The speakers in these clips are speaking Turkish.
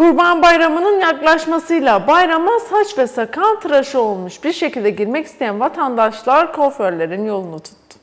Kurban Bayramı'nın yaklaşmasıyla bayrama saç ve sakal tıraşı olmuş bir şekilde girmek isteyen vatandaşlar kuaförlerin yolunu tuttu.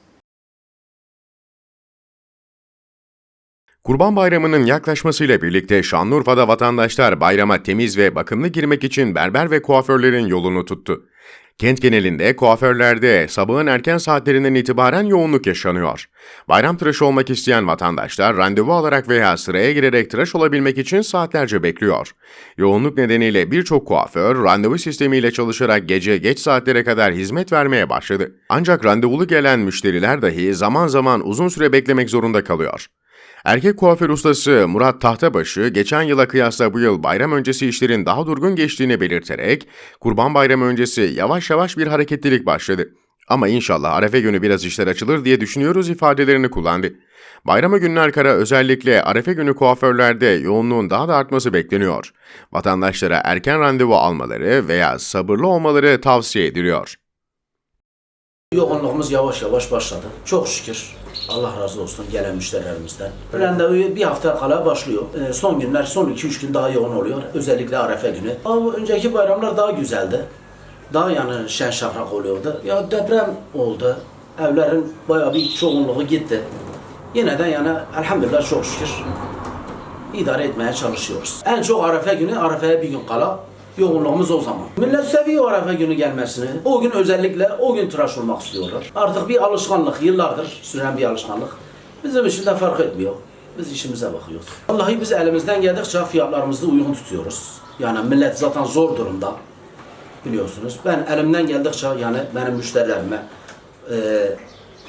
Kurban Bayramı'nın yaklaşmasıyla birlikte Şanlıurfa'da vatandaşlar bayrama temiz ve bakımlı girmek için berber ve kuaförlerin yolunu tuttu. Kent genelinde kuaförlerde sabahın erken saatlerinden itibaren yoğunluk yaşanıyor. Bayram tıraşı olmak isteyen vatandaşlar randevu alarak veya sıraya girerek tıraş olabilmek için saatlerce bekliyor. Yoğunluk nedeniyle birçok kuaför randevu sistemiyle çalışarak gece geç saatlere kadar hizmet vermeye başladı. Ancak randevulu gelen müşteriler dahi zaman zaman uzun süre beklemek zorunda kalıyor. Erkek kuaför ustası Murat Tahtabaşı geçen yıla kıyasla bu yıl bayram öncesi işlerin daha durgun geçtiğini belirterek Kurban Bayramı öncesi yavaş yavaş bir hareketlilik başladı. Ama inşallah Arefe günü biraz işler açılır diye düşünüyoruz ifadelerini kullandı. Bayrama günler kara özellikle Arefe günü kuaförlerde yoğunluğun daha da artması bekleniyor. Vatandaşlara erken randevu almaları veya sabırlı olmaları tavsiye ediliyor. Yoğunluğumuz yavaş yavaş başladı. Çok şükür. Allah razı olsun gelen müşterilerimizden. Randevu bir hafta kala başlıyor. Ee, son günler, son 2-3 gün daha yoğun oluyor. Özellikle Arefe günü. Ama önceki bayramlar daha güzeldi. Daha yani şen şakrak oluyordu. Ya deprem oldu. Evlerin bayağı bir çoğunluğu gitti. Yine de yani elhamdülillah çok şükür idare etmeye çalışıyoruz. En çok Arefe günü, Arefe'ye bir gün kala yoğunluğumuz o zaman. Millet seviyor Arefe günü gelmesini. O gün özellikle o gün tıraş olmak istiyorlar. Artık bir alışkanlık, yıllardır süren bir alışkanlık. Bizim için de fark etmiyor. Biz işimize bakıyoruz. Vallahi biz elimizden geldikçe fiyatlarımızı uygun tutuyoruz. Yani millet zaten zor durumda. Biliyorsunuz. Ben elimden geldikçe yani benim müşterilerime e,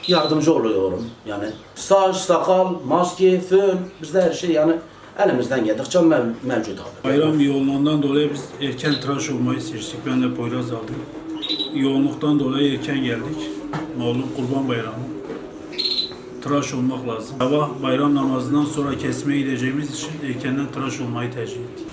yardımcı oluyorum. Yani saç, sakal, maske, fön, bizde her şey yani elimizden geldikçe mev- mevcut abi. Bayram yoğunluğundan dolayı biz erken tıraş olmayı seçtik. Ben de Poyraz aldım. Yoğunluktan dolayı erken geldik. Malum Kurban Bayramı. Tıraş olmak lazım. Sabah bayram namazından sonra kesmeye gideceğimiz için erkenden tıraş olmayı tercih ettik.